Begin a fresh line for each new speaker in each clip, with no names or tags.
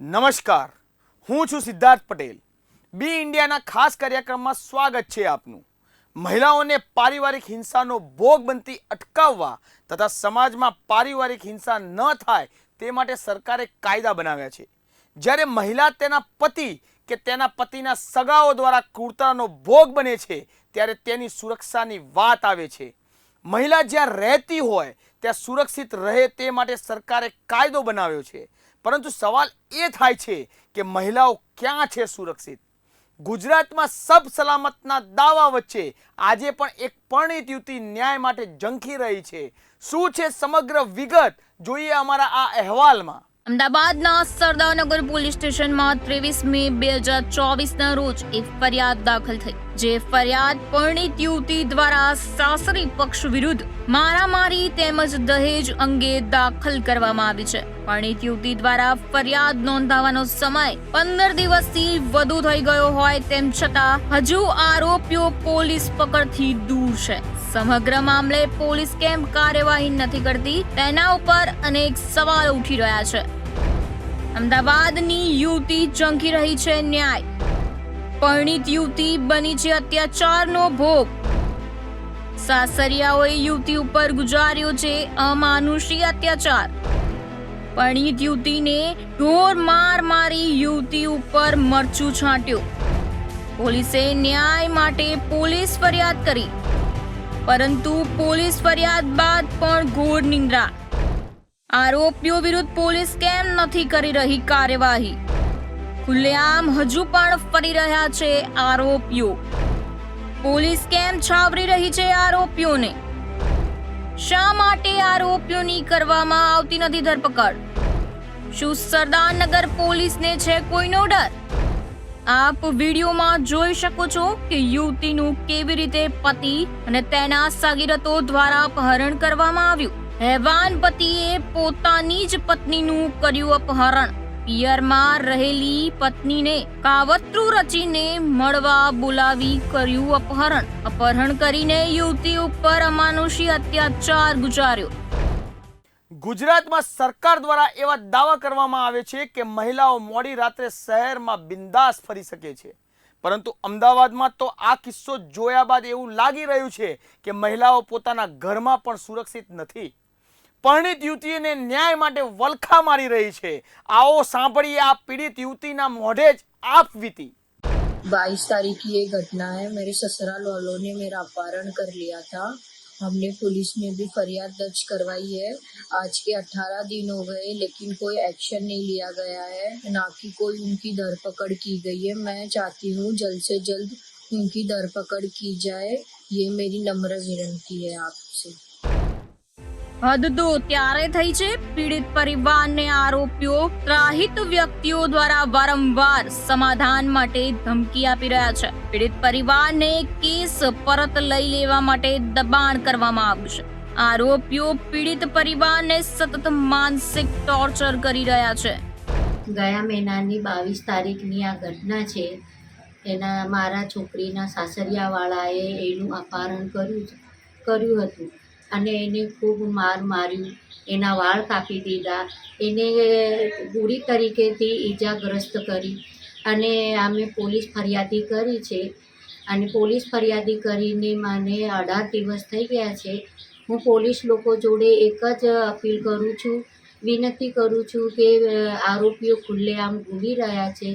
નમસ્કાર. હું છું સિદ્ધાર્થ પટેલ. બી ઇન્ડિયાના ખાસ કાર્યક્રમમાં સ્વાગત છે આપનું. મહિલાઓને પારિવારિક હિંસાનો ભોગ બનતી અટકાવવા તથા સમાજમાં પારિવારિક હિંસા ન થાય તે માટે સરકારે કાયદા બનાવ્યા છે. જ્યારે મહિલા તેના પતિ કે તેના પતિના સગાઓ દ્વારા કુર્તાનો ભોગ બને છે, ત્યારે તેની સુરક્ષાની વાત આવે છે. મહિલા જ્યાં રહેતી હોય, ત્યાં સુરક્ષિત રહે તે માટે સરકારે કાયદો બનાવ્યો છે. પરંતુ સવાલ એ થાય છે કે મહિલાઓ ક્યાં છે સુરક્ષિત? ગુજરાતમાં સબ સલામતના દાવા વચ્ચે આજે પણ એક પરણિત યુવતી ન્યાય માટે ઝંખી રહી છે. શું છે સમગ્ર વિગત? જોઈએ અમારા આ અહેવાલમાં.
અમદાવાદના સરદારનગર પોલીસ સ્ટેશનમાં ત્રેવીસ મે બે હજાર ચોવીસના રોજ એક ફરિયાદ દાખલ થઈ, જે ફરિયાદ પરણિત યુવતી દ્વારા સાસરી પક્ષ વિરુદ્ધ મારામારી તેમજ દહેજ અંગે દાખલ કરવામાં આવી છે. પરણિત યુવતી દ્વારા ફરિયાદ નોંધાવવાનો સમય પંદર દિવસથી વધુ થઈ ગયો હોય તેમ છતાં હજુ આરોપીઓ પોલીસ પકડથી દૂર છે. સમગ્ર મામલે પોલીસ કેમ કાર્યવાહી નથી કરતી તેના ઉપર અનેક સવાલ ઉઠી રહ્યા છે. અમદાવાદની યુવતી ચંકી રહી છે ન્યાય. પરણિત યુવતી બની છે અત્યાચારનો ભોગ. સાસરિયાઓએ યુવતી ઉપર ગુજાર્યો છે અમાનુષી અત્યાચાર. પરણિત યુવતીને ઢોર માર મારી યુવતી ઉપર મરચું છાંટ્યું. પોલીસે ન્યાય માટે પોલીસ ફરિયાદ કરી. પરંતુ પોલીસ ફરિયાદ બાદ પણ ઘોર નિંદ્રા. આરોપીઓ વિરુદ્ધ પોલીસ કેમ નથી કરી રહી કાર્યવાહી? ખુલ્લેઆમ હજુ પણ ફરી રહ્યા છે આરોપીઓ. પોલીસ કેમ છાવરી રહી છે આરોપીઓને? શા માટે આરોપીઓની કરવામાં આવતી નથી ધરપકડ? શું સરદારનગર પોલીસને છે કોઈનો ડર? આપ વિડીયોમાં જોઈ શકો છો કે યુવતીનું કેવી રીતે પતિ અને તેના સગીરતો દ્વારા અપહરણ કરવામાં આવ્યું. હેવાન પતિએ પોતાની જ પત્નીનું કર્યું અપહરણ. પિયરમાં રહેલી પત્નીને કાવતરું રચીને મળવા બોલાવી કર્યું અપહરણ. અપહરણ કરીને યુવતી ઉપર અમાનુષી અત્યાચાર ગુજાર્યો.
ગુજરાતમાં સરકાર દ્વારા એવા દાવા કરવામાં આવે છે કે મહિલાઓ મોડી રાત્રે શહેરમાં બિંદાસ ફરી શકે છે. પરંતુ અમદાવાદમાં તો આ કિસ્સો જોયા બાદ એવું લાગી રહ્યું છે કે મહિલાઓ પોતાના ઘરમાં પણ સુરક્ષિત નથી. પરણિત યુવતીને ન્યાય માટે વલખા મારી રહી છે આવો સાંભળીએ આ પીડિત યુવતીના મોઢે જ આપ વીતી
बाईस तारीख की ये घटना है मेरे ससुराल वालों ने मेरा अपहरण कर लिया था हमने पुलिस में भी फरियाद दर्ज करवाई है आज के अट्ठारह दिन हो गए लेकिन कोई एक्शन नहीं लिया गया है ना कि कोई उनकी धरपकड़ की गई है मैं चाहती हूँ जल्द से जल्द उनकी धरपकड़ की जाए ये मेरी नम्र विनती है आपसे
હદ તો ત્યારે થઈ છે પીડિત પરિવારને આરોપીઓ, ત્રાહિત વ્યક્તિઓ દ્વારા વારંવાર સમાધાન માટે ધમકી આપી રહ્યા છે. પીડિત પરિવારને કેસ પરત લઈ લેવા માટે દબાણ કરવામાં આવ્યું છે. આરોપીઓ પીડિત પરિવારને સતત માનસિક ટોર્ચર કરી રહ્યા છે.
ગયા મહિનાની બાવીસ તારીખની આ ઘટના છે. એના મારા છોકરીના સાસરિયાવાળાએ એનું અપહરણ કર્યું કર્યું હતું. અને એને ખૂબ માર માર્યું, એના વાળ કાપી દીધા, એને બુરી તરીકેથી ઈજાગ્રસ્ત કરી. અને અમે પોલીસ ફરિયાદી કરી છે. અને પોલીસ ફરિયાદી કરીને મને અઢાર દિવસ થઈ ગયા છે. હું પોલીસ લોકો જોડે એક જ અપીલ કરું છું, વિનંતી કરું છું કે આરોપીઓ ખુલ્લેઆમ ઘૂમી રહ્યા છે.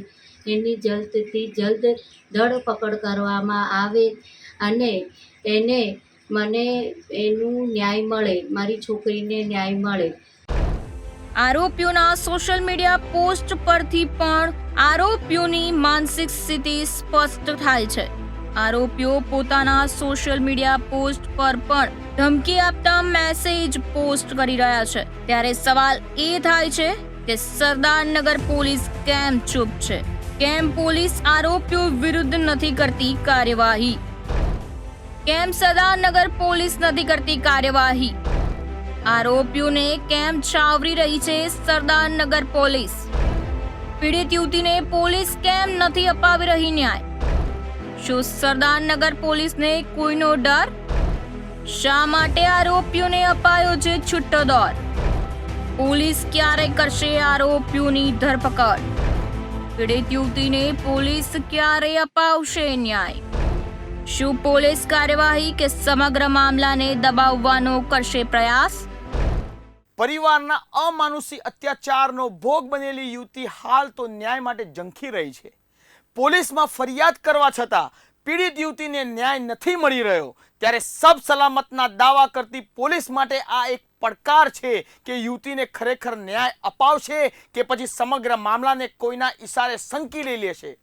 એની જલ્દથી જલ્દ ધરપકડ કરવામાં આવે અને એને મને એનું ન્યાય મળે, મારી છોકરીને ન્યાય મળે.
આરોપીઓના સોશિયલ મીડિયા પોસ્ટ પરથી પણ આરોપીઓની માનસિક સ્થિતિ સ્પષ્ટ થાય છે. આરોપીઓ પોતાના સોશિયલ મીડિયા પોસ્ટ પર પણ ધમકી આપતા મેસેજ પોસ્ટ કરી રહ્યા છે. ત્યારે સવાલ એ થાય છે કે સરદારનગર પોલીસ કેમ ચૂપ છે? કેમ પોલીસ આરોપીઓ વિરુદ્ધ નથી કરતી કાર્યવાહી? કેમ સરદારનગર પોલીસ નથી કરતી કાર્યવાહી? આરોપીઓને કેમ છાવરી રહી છે સરદારનગર પોલીસ? પીડિત યુવતીને પોલીસ કેમ નથી અપાવી રહી ન્યાય? શું સરદારનગર પોલીસને કોઈનો ડર? શા માટે આરોપીઓને અપાયો છે છૂટો દોર? પોલીસ ક્યારે કરશે આરોપીઓની ધરપકડ? પીડિત યુવતીને પોલીસ ક્યારે અપાવશે ન્યાય? શું પોલીસ કાર્યવાહી કે સમગ્ર મામલાને દબાવવાનો કરશે પ્રયાસ?
પરિવારના અમાનુષી અત્યાચારનો ભોગ બનેલી યુવતી હાલ તો ન્યાય માટે ઝંખી રહી છે. પોલીસમાં ફરિયાદ કરવા છતાં પીડિત યુવતીને ન્યાય નથી મળી રહ્યો. ત્યારે સબ સલામતના દાવા કરતી પોલીસ માટે આ એક પડકાર છે કે યુવતીને ખરેખર ન્યાય અપાવશે કે પછી સમગ્ર મામલાને કોઈના ઈશારે સંકી લઈ લેશે.